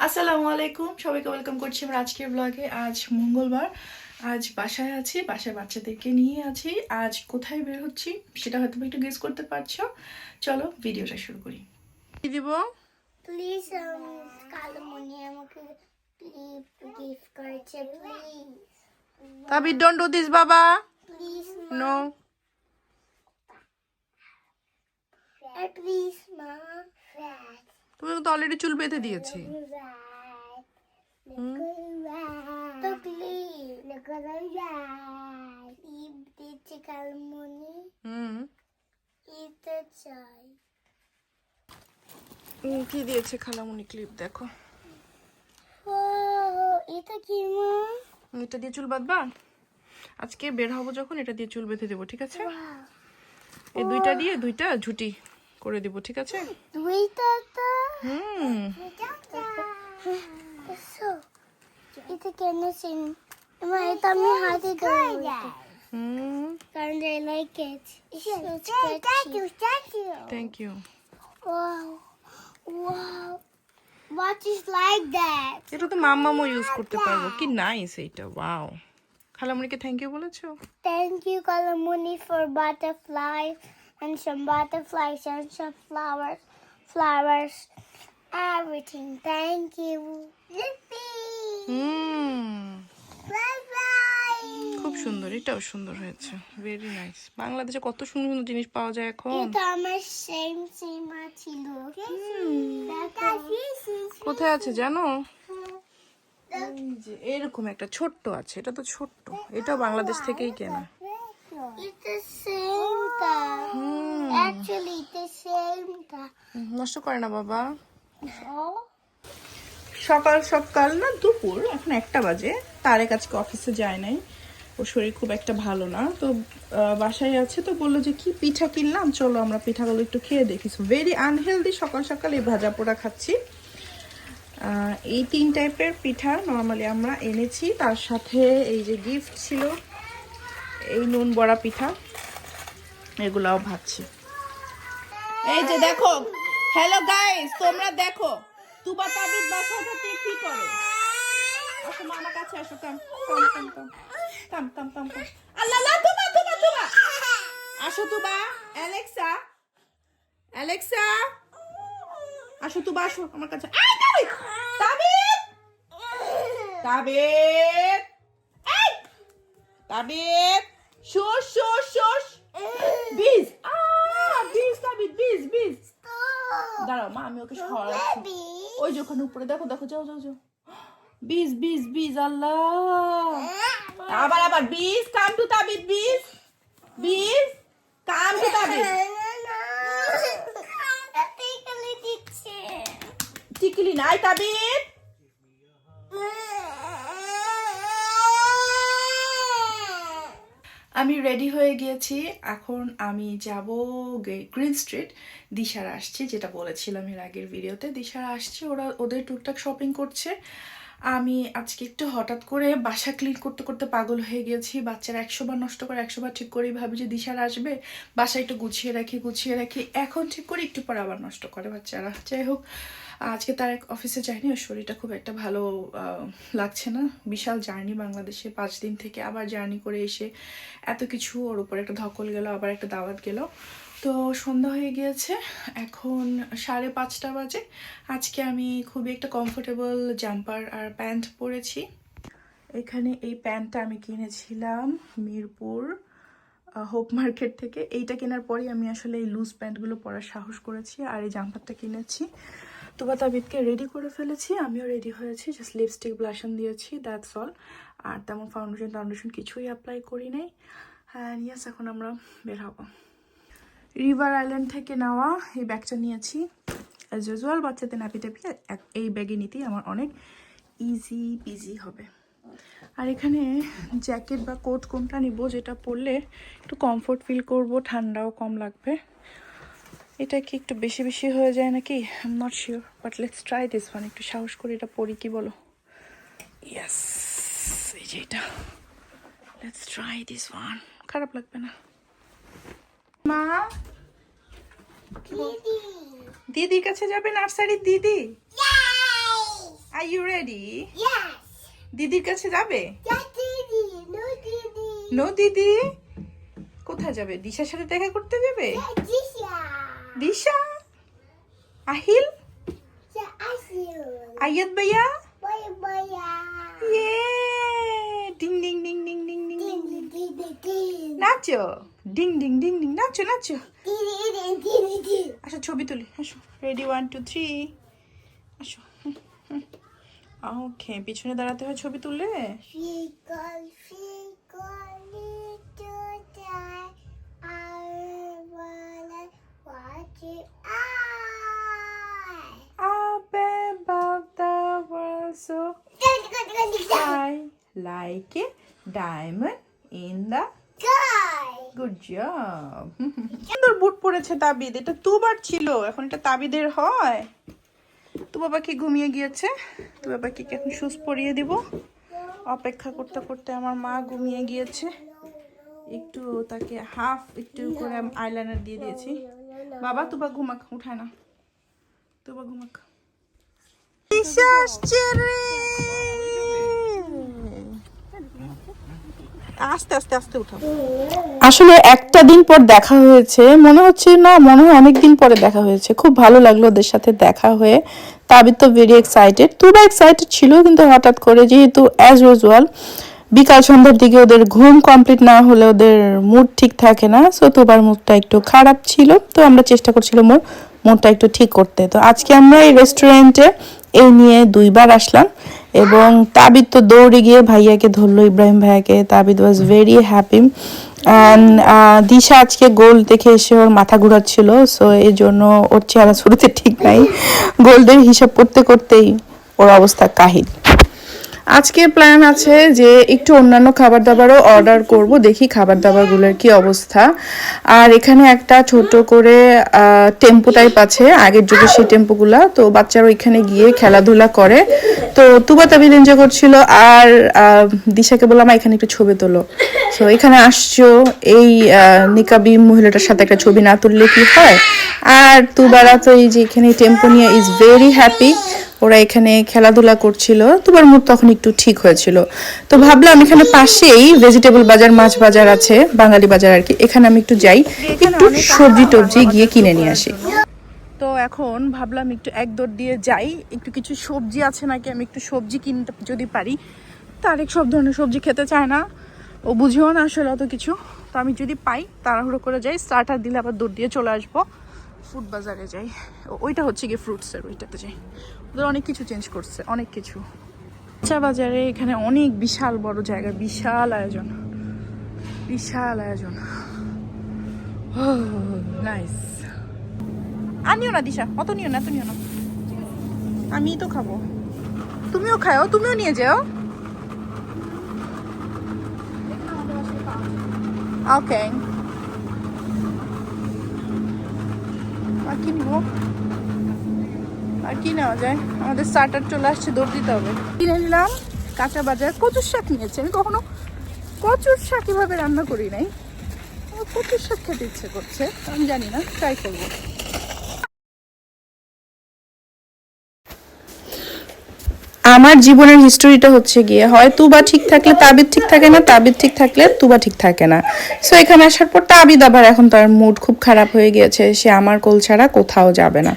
আসসালামু আলাইকুম। সবাইকে ওয়েলকাম করছি আমার আজকের ব্লগে আজ মঙ্গলবার। আজ বাসায় আছি বাসায় বাচ্চাদেরকে নিয়ে আছি। আজ কোথায় বের হচ্ছি সেটা হয়তো একটু গেস করতে পারছ। চলো ভিডিওটা শুরু করি। কি দিব? প্লিজ কালমনি আমাকে গিফট করেছে please Tabi don't do this বাবা। প্লিজ নো প্লিজ মা ফ্যাট তুমি তো অলরেডি চুল বেঁধে দিয়েছি। কি দিয়েছে খালামুনি ক্লিপ দেখো। এটা কি এটা দিয়ে চুল বাঁধবা? আজকে বের হব যখন, এটা দিয়ে চুল বেঁধে দেবো, ঠিক আছে? এই দুইটা দিয়ে দুইটা ঝুটি করে দেবো, ঠিক আছে? দুইটা 음. 됐어. I like it. Thank you. Thank you. Thank you. Wow. Wow. What is like that? এটা তো মামামও ইউজ করতে পারবো কি নাইস এটা ওয়াও খালামুনিকে থ্যাংক ইউ বলেছো thank you খালামুনি for butterfly and some butterflies and some flowers. Flowers. Everything. Thank you. খুব সুন্দর এটাও সুন্দর হয়েছে। ভেরি নাইস বাংলাদেশে কত সুন্দর সুন্দর জিনিস পাওয়া যায় এখন? এটা আমার সেম সেম ছিল কোথায় আছে জানো? এরকম একটা ছোট্ট আছে এটা তো ছোট্ট। এটাও বাংলাদেশ থেকেই কেনা। হুম Actually, the same টা নষ্ট করে না বাবা। Oh. সকাল সকাল না দুপুর এখন একটা বাজে। তারেক আজকে অফিসে যায় নাই। ওর শরীর খুব একটা ভালো না। তো বাসায় আছে তো বলল যে কি পিঠা কিনলাম? চলো আমরা পিঠাগুলো একটু খেয়ে দেখি। ভেরি আনহেলদি সকাল সকাল এই ভাজা পোড়া খাচ্ছি। এই তিন টাইপের পিঠা নর্মালি আমরা এনেছি। তার সাথে এই যে গিফট ছিল এই নুন বড়া পিঠা এগুলাও ভাবছি এই যে দেখো। হ্যালো গাইস তোমরা দেখো। তুবা তাবিদ বাসাটাতে কি করে? আসো, মা, আমার কাছে আসো, কাম কাম কাম কাম। কাম কাম কাম কাম। আল্লাহ আল্লাহ, তুবা তুবা তুবা। আসো, তুবা। অ্যালেক্সা অ্যালেক্সা আসো, তুবা, আসো, আমার কাছে। আয় তাবিদ তাবিদ তাবিদ তাবিদ শুশ শুশ শুশ বিজ আ তাবিদ বিজ বিজ দাঁড়াও মা আমি ওকে সরাচ্ছি। ওই যে ওখানে উপরে দেখো দেখো যাও যাও যাও। বিজ বিজ বিজ আল্লাহ। আবার আবার বিজ কাম টু তাবিদ বিজ বিজ কাম টু তাবিদ টিকলি নাই তাবিদ আমি রেডি হয়ে গিয়েছি। এখন আমি যাব গ্রিন স্ট্রিট দিশারা আসছি, যেটা বলেছিলাম এর আগের ভিডিওতে। দিশারা আসছে, ওরা ওদের টুকটাক শপিং করছে। আমি আজকে একটু হঠাৎ করে বাসা ক্লিন করতে করতে পাগল হয়ে গেছি বাচ্চারা একশো বার নষ্ট করে একশো বার ঠিক করেই ভাবি যে দিশার আসবে। বাসা একটু গুছিয়ে রাখি গুছিয়ে রাখি। এখন ঠিক করে একটু পর আবার নষ্ট করে বাচ্চারা। যাই হোক আজকে তার এক অফিসে যায়নি, ওর শরীরটা খুব একটা ভালো লাগছে না। বিশাল জার্নি বাংলাদেশে, পাঁচ দিন থেকে আবার জার্নি করে এসে এত কিছু ওর উপরে একটা ধকল গেল, আবার একটা দাওয়াত গেল। তো সন্ধ্যা হয়ে গিয়েছে, এখন সাড়ে পাঁচটা বাজে। আজকে আমি খুবই একটা কমফোর্টেবল জাম্পার আর প্যান্ট পরেছি। এখানে এই প্যান্টটা আমি কিনেছিলাম মিরপুর হোপ মার্কেট থেকে। এইটা কেনার পরেই আমি আসলে এই লুজ প্যান্টগুলো পরার সাহস করেছি আর এই জাম্পারটা কিনেছি। তুবা তাবিদকে রেডি করে ফেলেছি, আমিও রেডি হয়েছি জাস্ট লিপস্টিক ব্লাশন দিয়েছি দ্যাটস অল আর তেমন ফাউন্ডেশন টাউন্ডেশন কিছুই অ্যাপ্লাই করি নাই। হ্যাঁ ইয়াস এখন আমরা বের হব। রিভার আইল্যান্ড থেকে নেওয়া এই ব্যাগটা নিয়েছি। অ্যাজ ইউজুয়াল বাচ্চাদের নাপি টাপি এই ব্যাগে নিতেই আমার অনেক ইজি পিজি হবে। আর এখানে জ্যাকেট বা কোট কোনটা নিব, যেটা পরলে একটু কমফোর্ট ফিল করব, ঠান্ডাও কম লাগবে। এটা কি একটু বেশি বেশি হয়ে যায় নাকি? I am not sure but let's try this one একটু সাহস করে এটা পড়ি কি বলো? ইয়াস এই যে এটা। লেটস ট্রাই দিস ওয়ান খারাপ লাগবে না। মা? দিদির কাছে যাবে নার্সারির দিদি! Are you ready. দিদির কাছে যাবে. নো দিদি কোথায় যাবে? দিশার সাথে দেখা করতে যাবে. দিশা আহিল আয়াত ভাইয়া. ইয়ে ding ding ding ding ding ding. নাচো ডিং ডিং ডিং ডিং নাচো নাচো. আসো ছবি তুলি আসো রেডি ওয়ান টু থ্রি আসো ওকে পিছনে দাঁড়াতে হয় ছবি তুললে high like a diamond in the. Good job সুন্দর বুট পরেছে তাবিদ এটা তুবার ছিল এখন এটা তাবিদের হয়। তো বাবা কি ঘুমিয়ে গিয়েছে তো বাবাকে কি এখন শুজ পরিয়ে দিব? অপেক্ষা করতে করতে আমার মা ঘুমিয়ে গিয়েছে। একটু তাকে হাফ একটু করে আইলাইনার দিয়ে দিয়েছি। বাবা তুবা ঘুমাক উঠায় না। তুবা ঘুমাক। আসছে রে আস্তে আস্তে আস্তে আসলে একটা দিন পর দেখা হয়েছে, মনে হচ্ছে না, মনে হয় অনেক দিন পরে দেখা হয়েছে। খুব ভালো লাগল ওদের সাথে দেখা হয়ে। তাবিদ তো ভেরি এক্সাইটেড তুবা এক্সাইটেড ছিল, কিন্তু হঠাৎ করে যেহেতু অ্যাজ ইউজুয়াল বিকাল সন্ধ্যার দিকে ওদের ঘুম কমপ্লিট না হলে ওদের মুড ঠিক থাকে না সো তুবার মুডটা একটু খারাপ ছিল। তো আমরা চেষ্টা করছিলাম ওর মুডটা একটু ঠিক করতে। তো আজকে আমরা এই রেস্টুরেন্টে এই নিয়ে দুইবার আসলাম। এবং তাবিদ তো দৌড়ে গিয়ে ভাইয়াকে ধরলো, ইব্রাহিম ভাইয়াকে। Tabid was very happy and Disha আজকে গোল দেখে এসে ওর মাথা ঘুরাচ্ছিল সো এই জন্য ওর চেহারা শুরুতে ঠিক নাই। গোল্ডের হিসাব করতে করতেই ওর অবস্থা কাহিল। আজকে প্ল্যান আছে যে একটু অন্যান্য খাবার দাবারও অর্ডার করব দেখি খাবার দাবারগুলোর কি অবস্থা। আর এখানে একটা ছোট করে টেম্পো টাইপ আছে আগের যুগে সেই টেম্পোগুলা তো বাচ্চারা ওইখানে গিয়ে খেলাধুলা করে। তো তুবা তাবিদ এনজয় করছিল আর দিশাকে বললাম "মা, এখানে একটু ছবি তোলো। তো এখানে আসছো এই নিকাবি মহিলাটার সাথে একটা ছবি না তুললে কি হয়? আর তুবারা তো এই যে এখানে টেম্পো নিয়ে ইজ ভেরি হ্যাপি ওরা এখানে খেলাধুলা করছিল, তোমার মুড তখন একটু ঠিক হয়েছিল। তো ভাবলাম এখানে পাশেই ভেজিটেবল বাজার, মাছ বাজার আছে, বাঙালি বাজার আর কি, এখানে আমি একটু যাই, একটু সবজি টবজি গিয়ে কিনে নিয়ে আসি। তো এখন ভাবলাম একটু এক দৌড় দিয়ে যাই, একটু কিছু সবজি আছে নাকি, আমি একটু সবজি কিনতে যদি পারি। তারেক সব ধরনের সবজি খেতে চায় না, ও বুঝেও না আসলে অত কিছু। তো আমি যদি পাই, তাড়াহুড়ো করে যাই স্টার্টার দিলে আবার দৌড় দিয়ে চলে আসব। ফুড বাজারে যাই। ওইটা হচ্ছে গিয়ে ফ্রুটসের ওইটাতে যাই। ওদের অনেক কিছু চেঞ্জ করছে, অনেক কিছু। চা বাজারে এখানে অনেক বিশাল বড় জায়গা, বিশাল আয়োজন। বিশাল আয়োজন। নাইস আর নিও না, দিশা, অত নিও না, এত নিও না। আমিই তো খাব। তুমিও খাও, তুমিও নিয়ে যাও। ওকে আর কি নিবো আর কি নেওয়া যায়? আমাদের স্টার্টার চলে আসছে, দৌড় দিতে হবে। কিনে নিলাম কাঁচা বাজার। কচুর শাক নিয়েছি। আমি কখনো কচুর শাক এভাবে রান্না করি নাই। কচুর শাক খেতে ইচ্ছে করছে। আমি জানি না ট্রাই করব। আমার জীবনের হিস্টোরিটা হচ্ছে গিয়ে, হয় তুবা ঠিক থাকলে তাবিদ ঠিক থাকে না, তাবিদ ঠিক থাকলে তুবা ঠিক থাকে না। সো এখানে আসার পর তাবিদ আবার এখন তার মুড খুব খারাপ হয়ে গিয়েছে, সে আমার কোল ছাড়া কোথাও যাবে না।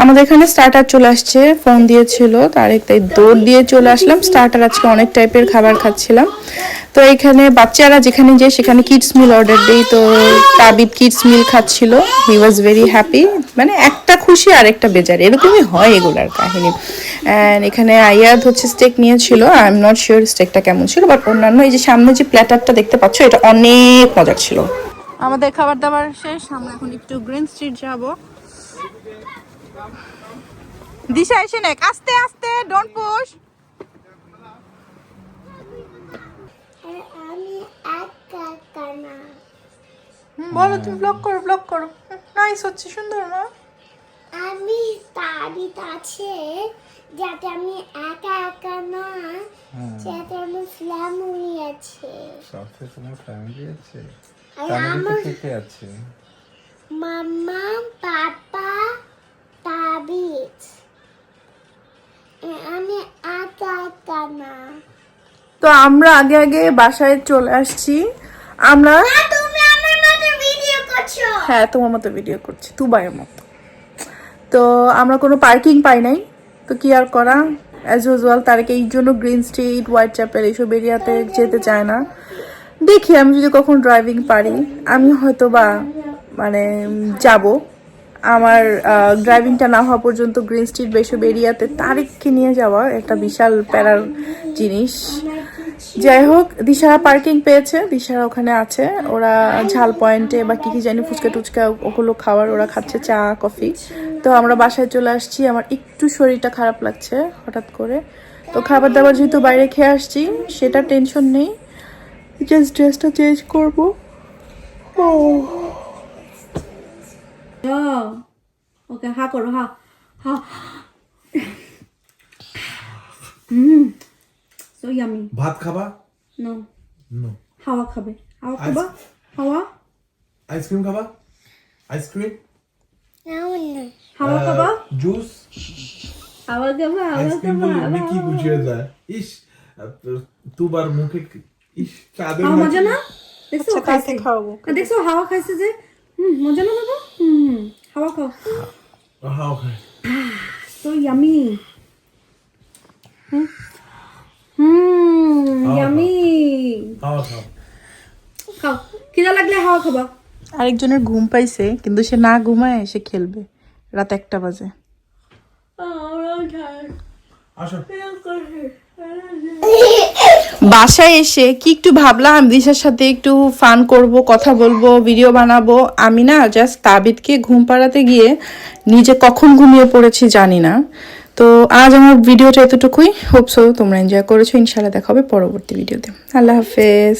আমাদের এখানে স্টার্টার চলে আসছে ফোন দিয়েছিল তার একটাই দৌড় দিয়ে চলে আসলাম। স্টার্টার আজকে অনেক টাইপের খাবার খাচ্ছিলাম। তো এখানে বাচ্চারা যেখানে যায়, সেখানে কিডস মিল অর্ডার দেই। তো তাবিদ কিডস মিল খাচ্ছিল। হি ওয়াজ ভেরি হ্যাপি মানে একটা খুশি আর একটা বেজার। এরকমই হয় এগুলার কাহিনী। অ্যান্ড এখানে আয়াদ হচ্ছে স্টেক নিয়েছিল। আই এম নট শিওর স্টেকটা কেমন ছিল বাট অন্যান্য এই যে সামনে যে প্ল্যাটারটা দেখতে পাচ্ছ, এটা অনেক মজার ছিল। আমাদের খাবার দাবার শেষ। আমরা এখন একটু গ্রিন স্ট্রিট যাব। দিশা এসে নেক আস্তে আস্তে ডোন্ট পুশ আমি একা কানা বলো তুমি ব্লক করো ব্লক করো। নাইস হচ্ছে সুন্দর না আমি তাবিত আছে যাতে আমি একা একা না যাতে আমার ফ্যামিলি আছে। সাথে তোমার ফ্যামিলি আছে। আমার কে আছে। মাম্মা পাপা তাবিত আমি একা একা না। তো আমরা আগে আগে বাসায় চলে আসছি। আমরা হ্যাঁ তোমার মতো ভিডিও করছি দুবাইয়ের মতো। তো আমরা কোনো পার্কিং পাই নাই। তো কি আর করা? অ্যাজ ইউজুয়াল তারকে এই জন্য গ্রিন স্ট্রিট হোয়াইট চ্যাপেল এইসব এরিয়াতে যেতে চায় না। দেখি আমি যদি কখন ড্রাইভিং পারি আমি হয়তো বা মানে যাব। আমার ড্রাইভিংটা না হওয়া পর্যন্ত গ্রিন স্ট্রিট বা এইসব এরিয়াতে তারেককে নিয়ে যাওয়া একটা বিশাল প্যারার জিনিস। যাই হোক দিশারা পার্কিং পেয়েছে। দিশারা ওখানে আছে। ওরা ঝাল পয়েন্টে বা কি কি জানি ফুচকা টুচকা ওগুলো খাওয়ার ওরা খাচ্ছে চা কফি। তো আমরা বাসায় চলে আসছি। আমার একটু শরীরটা খারাপ লাগছে হঠাৎ করে। তো খাবার দাবার যেহেতু বাইরে খেয়ে আসছি সেটা টেনশন নেই। জাস্ট ড্রেসটা চেঞ্জ করব। ও. Okay, হা করো হা হা। হুম। সো ইয়ামি ভাত খাবা? নো নো হাওয়া খাবে। হাওয়া খাবা? হাওয়া? আইসক্রিম খাবা? আইসক্রিম নাও না হাওয়া খাবা? জুস হাওয়া খাবা হাওয়া আইসক্রিম খাবা বলে অনেক কি গুছিয়ে যায়? ইস দুবার মুখে ইস চাঁদের হাওয়া মজা মতো- না? দেখছ আচ্ছা, খাইছে। খাওয়াবো আর দেখছ হাওয়া খাইছে যে? হুম মজা না বাবা? হুম হুম হাওয়া খাও। হাওয়া খায়। সো ইয়ামি হুম? ইয়ামি হাওয়া খাও। খাও খিদা লাগলে হাওয়া খাবা। আরেকজনের ঘুম পাইছে কিন্তু সে না ঘুমায় সে খেলবে। রাত একটা বাজে। বাসায় এসে কি একটু ভাবলাম দিশার সাথে একটু ফান করব কথা বলব ভিডিও বানাবো। আমি না জাস্ট তাবিদকে ঘুম পাড়াতে গিয়ে নিজে কখন ঘুমিয়ে পড়েছি জানি না। তো আজ আমার ভিডিওটা এতটুকুই। হোপসো তোমরা এনজয় করেছ। ইনশাল্লাহ দেখা হবে পরবর্তী ভিডিওতে। আল্লাহ হাফেজ।